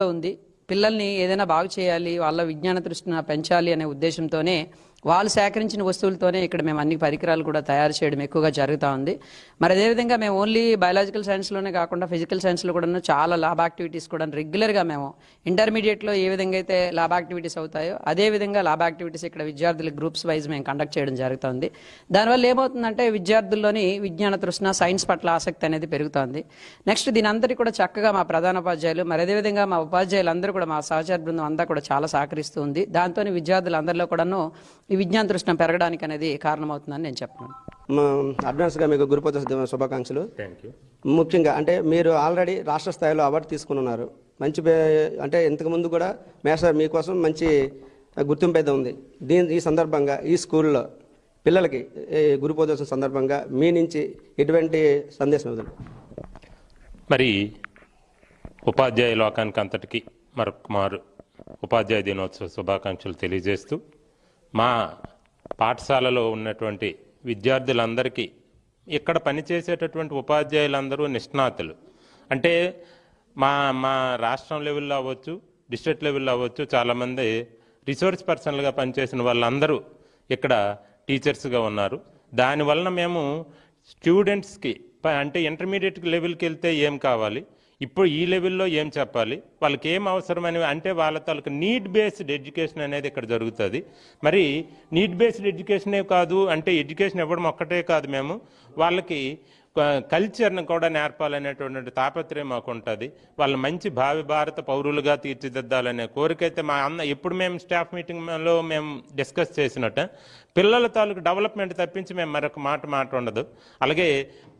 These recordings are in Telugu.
ఉంది. పిల్లల్ని ఏదైనా బాగు చేయాలి వాళ్ళ విజ్ఞాన దృష్టిని పెంచాలి అనే ఉద్దేశంతోనే వాళ్ళు సేకరించిన వస్తువులతోనే ఇక్కడ మేము అన్ని పరికరాలు కూడా తయారు చేయడం ఎక్కువగా జరుగుతూ ఉంది. మరి అదేవిధంగా మేము ఓన్లీ బయాలజికల్ సైన్స్లోనే కాకుండా ఫిజికల్ సైన్స్లో కూడా చాలా ల్యాబ్ యాక్టివిటీస్ కూడా రెగ్యులర్గా మేము ఇంటర్మీడియట్లో ఏ విధంగా అయితే ల్యాబ్ యాక్టివిటీస్ అవుతాయో అదే విధంగా ల్యాబ్ యాక్టివిటీస్ ఇక్కడ విద్యార్థుల గ్రూప్స్ వైజ్ మేము కండక్ట్ చేయడం జరుగుతుంది దానివల్ల ఏమవుతుందంటే విద్యార్థుల్లోని విజ్ఞాన తృష్ణ సైన్స్ పట్ల ఆసక్తి అనేది పెరుగుతోంది. నెక్స్ట్ దీని అందరికీ కూడా చక్కగా మా ప్రధాన ఉపాధ్యాయులు మరి అదేవిధంగా మా ఉపాధ్యాయులు అందరూ కూడా మా సహచర బృందం అంతా కూడా చాలా సహకరిస్తూ ఉంది. దాంతో విద్యార్థులందరిలో కూడాను ఈ విజ్ఞాన తృష్ణ పెరగడానికి అనేది కారణమవుతుందని నేను చెప్తున్నాను మా అడ్వాన్స్గా మీకు గురుపూజ శుభాకాంక్షలు. థ్యాంక్ యూ ముఖ్యంగా అంటే మీరు ఆల్రెడీ రాష్ట్ర స్థాయిలో అవార్డు తీసుకుని ఉన్నారు. మంచి పే- అంటే ఇంతకు ముందు కూడా మేస్టర్ మీకోసం మంచి గుర్తింపు అయితే ఉంది. దీని ఈ సందర్భంగా ఈ స్కూల్లో పిల్లలకి ఈ గురు పూజోత్సవం సందర్భంగా మీ నుంచి ఎటువంటి సందేశం ఇవ్వదు. మరి ఉపాధ్యాయ లోకానికి అంతటికి మరొక మారు ఉపాధ్యాయ దినోత్సవ శుభాకాంక్షలు తెలియజేస్తూ మా పాఠశాలలో ఉన్నటువంటి విద్యార్థులందరికీ ఇక్కడ పనిచేసేటటువంటి ఉపాధ్యాయులందరూ నిష్ణాతులు. అంటే మా మా రాష్ట్రం లెవెల్లో అవ్వచ్చు డిస్ట్రిక్ట్ లెవెల్లో అవ్వచ్చు చాలామంది రిసోర్స్ పర్సన్లుగా పనిచేసిన వాళ్ళందరూ ఇక్కడ టీచర్స్గా ఉన్నారు. దానివలన మేము స్టూడెంట్స్కి అంటే ఇంటర్మీడియట్ లెవెల్కి వెళ్తే ఏం కావాలి? ఇప్పుడు ఈ లెవెల్లో ఏం చెప్పాలి? వాళ్ళకి ఏం అవసరమని అంటే వాళ్ళ తాలూకు నీడ్ బేస్డ్ ఎడ్యుకేషన్ అనేది ఇక్కడ జరుగుతుంది. మరి నీడ్ బేస్డ్ ఎడ్యుకేషనే కాదు అంటే ఎడ్యుకేషన్ ఇవ్వడం ఒక్కటే కాదు మేము. వాళ్ళకి కల్చర్ని కూడా నేర్పాలనేటువంటి తాపత్రయం మాకు ఉంటుంది వాళ్ళు మంచి భావి భారత పౌరులుగా తీర్చిదిద్దాలనే కోరిక అయితే మా అన్న ఎప్పుడు మేము స్టాఫ్ మీటింగ్లో మేము డిస్కస్ చేసినట్టు పిల్లల తాలూకు డెవలప్మెంట్ తప్పించి మేము మరొక మాట మాట ఉండదు అలాగే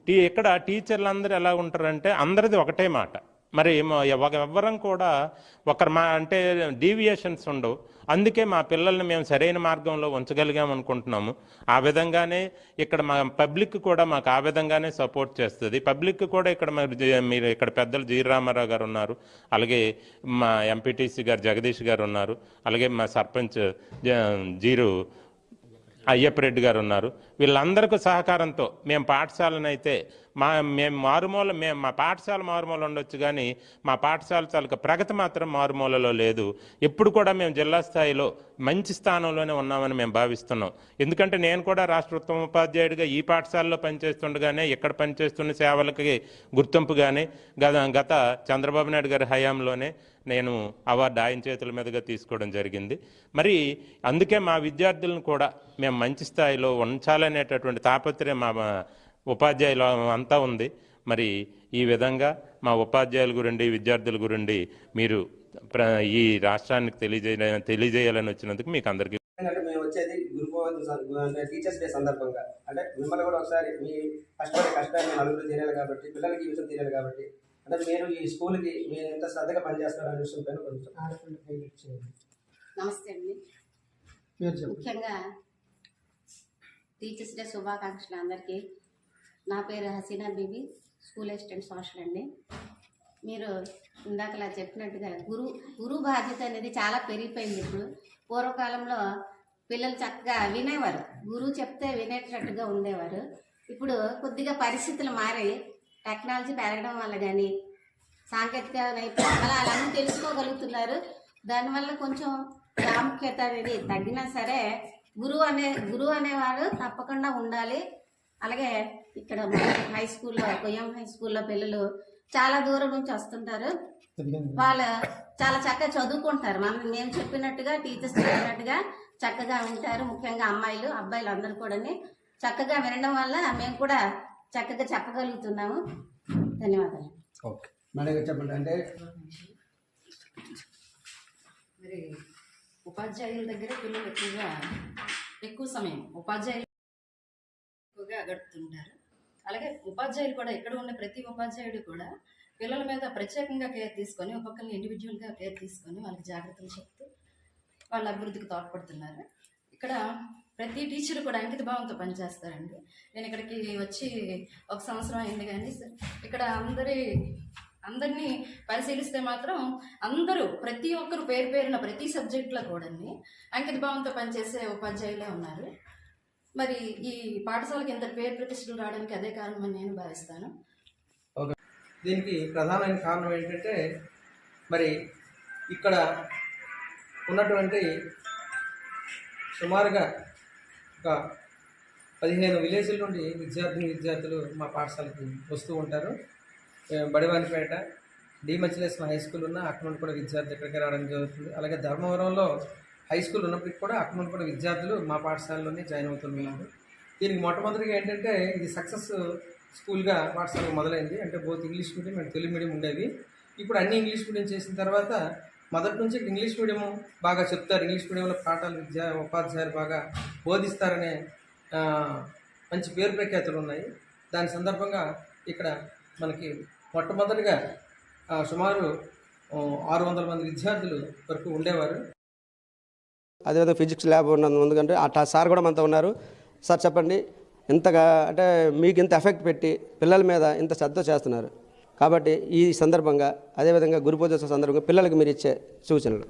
టీ ఇక్కడ టీచర్లు అందరూ ఎలా ఉంటారంటే అందరిది ఒకటే మాట. మరి మా- ఎవ్వరం కూడా ఒకరు మా అంటే డీవియేషన్స్ ఉండవు. అందుకే మా పిల్లల్ని మేము సరైన మార్గంలో ఉంచగలిగాం అనుకుంటున్నాము. ఆ విధంగానే ఇక్కడ మా పబ్లిక్ కూడా మాకు ఆ విధంగానే సపోర్ట్ చేస్తుంది. పబ్లిక్ కూడా ఇక్కడ మీరు ఇక్కడ పెద్దలు జీ. రామారావు గారు ఉన్నారు. అలాగే మా ఎంపీటీసీ గారు జగదీష్ గారు ఉన్నారు. అలాగే మా సర్పంచ్ జ- జీరు అయ్యప్పరెడ్డి గారు ఉన్నారు. వీళ్ళందరికీ సహకారంతో మేము పాఠశాలనైతే మా మేము మారుమూల మేము మా పాఠశాల మారుమూల ఉండొచ్చు కానీ మా పాఠశాల తాలూకా ప్రగతి మాత్రం మారుమూలలో లేదు. ఎప్పుడు కూడా మేము జిల్లా స్థాయిలో మంచి స్థానంలోనే ఉన్నామని మేము భావిస్తున్నాం. ఎందుకంటే నేను కూడా రాష్ట్ర ఉత్తమ ఉపాధ్యాయుడిగా ఈ పాఠశాలలో పనిచేస్తుండగానే ఇక్కడ పనిచేస్తున్న సేవలకి గుర్తింపుగానే గత గత చంద్రబాబు నాయుడు గారి హయాంలోనే నేను అవార్డు ఆయన చేతుల మీదుగా తీసుకోవడం జరిగింది. మరి అందుకే మా విద్యార్థులను కూడా మేము మంచి స్థాయిలో ఉంచాలనేటటువంటి తాపత్రయం మా ఉపాధ్యాయులు అంతా ఉంది. మరి ఈ విధంగా మా ఉపాధ్యాయుల గురండి విద్యార్థుల గురండి మీరు ఈ రాష్ట్రానికి తెలియజేయ తెలియజేయాలని వచ్చినందుకు మీకు అందరికీ అంటే మేము వచ్చేది గురు టీచర్స్ డే సందర్భంగా. అంటే మిమ్మల్ని కూడా ఒకసారి మీ కష్టపడే కష్టాన్ని నలుగురు తెలియాలి కాబట్టి పిల్లలకి ఈ విషయం తెలియాలి కాబట్టి అంటే మీరు ఈ స్కూల్కి మీరు ఎంత శ్రద్ధగా పనిచేస్తారు అనే విషయం పైన కొంచెం నమస్తే అండి. ముఖ్యంగా టీచర్స్ డే శుభాకాంక్షలు అందరికీ. నా పేరు Haseena Bibi school assistant social అండి. మీరు ఇందాకలా చెప్పినట్టుగా గురు గురువు బాధ్యత అనేది చాలా పెరిగిపోయింది ఇప్పుడు. పూర్వకాలంలో పిల్లలు చక్కగా వినేవారు. గురువు చెప్తే వినేటట్టుగా ఉండేవారు. ఇప్పుడు కొద్దిగా పరిస్థితులు మారి టెక్నాలజీ పెరగడం వల్ల కానీ సాంకేతిక నైపుణ్యం వల్ల అలానే తెలుసుకోగలుగుతున్నారు. దానివల్ల కొంచెం ప్రాముఖ్యత అనేది తగ్గినా సరే గురువు అనే గురువు అనేవారు తప్పకుండా ఉండాలి. అలాగే ఇక్కడ హై స్కూల్లో కొయ్యం హై స్కూల్లో పిల్లలు చాలా దూరం నుంచి వస్తుంటారు. వాళ్ళు చాలా చక్కగా చదువుకుంటారు. మనం మేము చెప్పినట్టుగా టీచర్స్ చెప్పినట్టుగా చక్కగా ఉంటారు. ముఖ్యంగా అమ్మాయిలు అబ్బాయిలు అందరూ కూడా చక్కగా వినడం వల్ల మేము కూడా చక్కగా చెప్పగలుగుతున్నాము. ధన్యవాదాలు. ఓకే. మేడం చెప్పండి అంటే మరి ఉపాధ్యాయుల దగ్గర పిల్లలు ఎక్కువగా ఎక్కువ సమయం ఉపాధ్యాయులు ఎక్కువగా గడుపుతుంటారు. అలాగే ఉపాధ్యాయులు కూడా ఇక్కడ ఉన్న ప్రతి ఉపాధ్యాయుడు కూడా పిల్లల మీద ప్రత్యేకంగా కేర్ తీసుకొని ఒక్కొక్కరిని ఇండివిజువల్గా కేర్ తీసుకొని వాళ్ళకి జాగ్రత్తలు చెప్తూ వాళ్ళ అభివృద్ధికి తోడ్పడుతున్నారు. ఇక్కడ ప్రతి టీచర్ కూడా అంకిత భావంతో పనిచేస్తారండి. నేను ఇక్కడికి వచ్చి ఒక సంవత్సరం అయింది కానీ ఇక్కడ అందరి అందరినీ పరిశీలిస్తే మాత్రం అందరూ ప్రతి ఒక్కరు పేరు పేరున ప్రతి సబ్జెక్ట్లో కూడా అంకిత భావంతో పనిచేసే ఉపాధ్యాయులే ఉన్నారు. మరి ఈ పాఠశాలకి ఇంత పేరు ప్రతిష్టలు రావడానికి అదే కారణమని నేను భావిస్తాను. దీనికి ప్రధానమైన కారణం ఏంటంటే మరి ఇక్కడ ఉన్నటువంటి సుమారుగా ఒక పదిహేను విలేజ్ల నుండి విద్యార్థిని విద్యార్థులు మా పాఠశాలకి వస్తూ ఉంటారు. Badivanipeta D Machileswaram high school ఉన్న అక్కడ నుండి కూడా విద్యార్థులు ఇక్కడికి రావడం జరుగుతుంది. అలాగే ధర్మవరంలో హై స్కూల్ ఉన్నప్పటికీ కూడా అక్కడ నుండి కూడా విద్యార్థులు మా పాఠశాలలోనే జాయిన్ అవుతున్నారు. దీనికి మొట్టమొదటిగా ఏంటంటే ఇది సక్సెస్ స్కూల్గా పాఠశాల మొదలైంది. అంటే both English medium and Telugu medium ఉండేవి. ఇప్పుడు అన్ని ఇంగ్లీష్ మీడియం చేసిన తర్వాత మొదటి నుంచి ఇంగ్లీష్ మీడియం బాగా చెప్తారు. ఇంగ్లీష్ మీడియంలో పాఠాలు విద్యా ఉపాధ్యాయులు బాగా బోధిస్తారనే మంచి పేరు ప్రఖ్యాతులు ఉన్నాయి. దాని సందర్భంగా ఇక్కడ మనకి మొట్టమొదటిగా సుమారు ఆరు వందల మంది విద్యార్థులు వరకు ఉండేవారు. అదేవిధంగా ఫిజిక్స్ ల్యాబ్ ఉన్నందు ఎందుకంటే ఆ సార్ కూడా మనతో ఉన్నారు. సార్ చెప్పండి ఇంతగా అంటే మీకు ఇంత ఎఫెక్ట్ పెట్టి పిల్లల మీద ఇంత శ్రద్ధ చేస్తున్నారు. కాబట్టి ఈ సందర్భంగా అదేవిధంగా గురు పూజోత్సవ సందర్భంగా పిల్లలకు మీరు ఇచ్చే సూచనలు.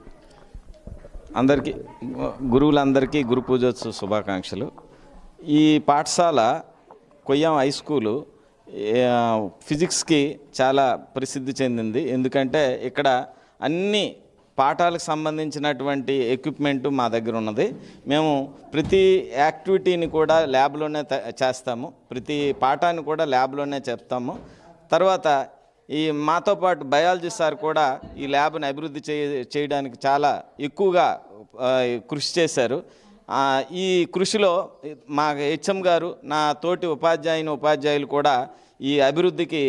అందరికీ గురువులందరికీ గురు పూజోత్సవ శుభాకాంక్షలు. ఈ పాఠశాల కొయ్యం హై స్కూలు ఫిజిక్స్కి చాలా ప్రసిద్ధి చెందింది. ఎందుకంటే ఇక్కడ అన్ని పాఠాలకు సంబంధించినటువంటి ఎక్విప్మెంట్ మా దగ్గర ఉన్నది. మేము ప్రతి యాక్టివిటీని కూడా ల్యాబ్లోనే చేస్తాము. ప్రతి పాఠాన్ని కూడా ల్యాబ్లోనే చెప్తాము తర్వాత ఈ మాతో పాటు బయాలజీ సార్ కూడా ఈ ల్యాబ్ని అభివృద్ధి చేయ చేయడానికి చాలా ఎక్కువగా కృషి చేశారు. ఈ కృషిలో మా హెచ్ఎం గారు నా తోటి ఉపాధ్యాయుని ఉపాధ్యాయులు కూడా ఈ అభివృద్ధికి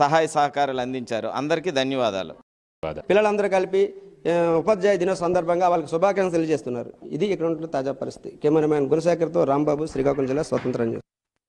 సహాయ సహకారాలు అందించారు. అందరికీ ధన్యవాదాలు. పిల్లలందరూ కలిపి ఉపాధ్యాయ దినోత్సవ సందర్భంగా వాళ్ళకి శుభాకాంక్షలు తెలియజేస్తున్నారు. ఇది ఇక్కడ ఉంటున్న తాజా పరిస్థితి. కెమెరామ్యాన్ గుణశేఖర్తో రాంబాబు శ్రీకాకుళం జిల్లా స్వతంత్రం న్యూస్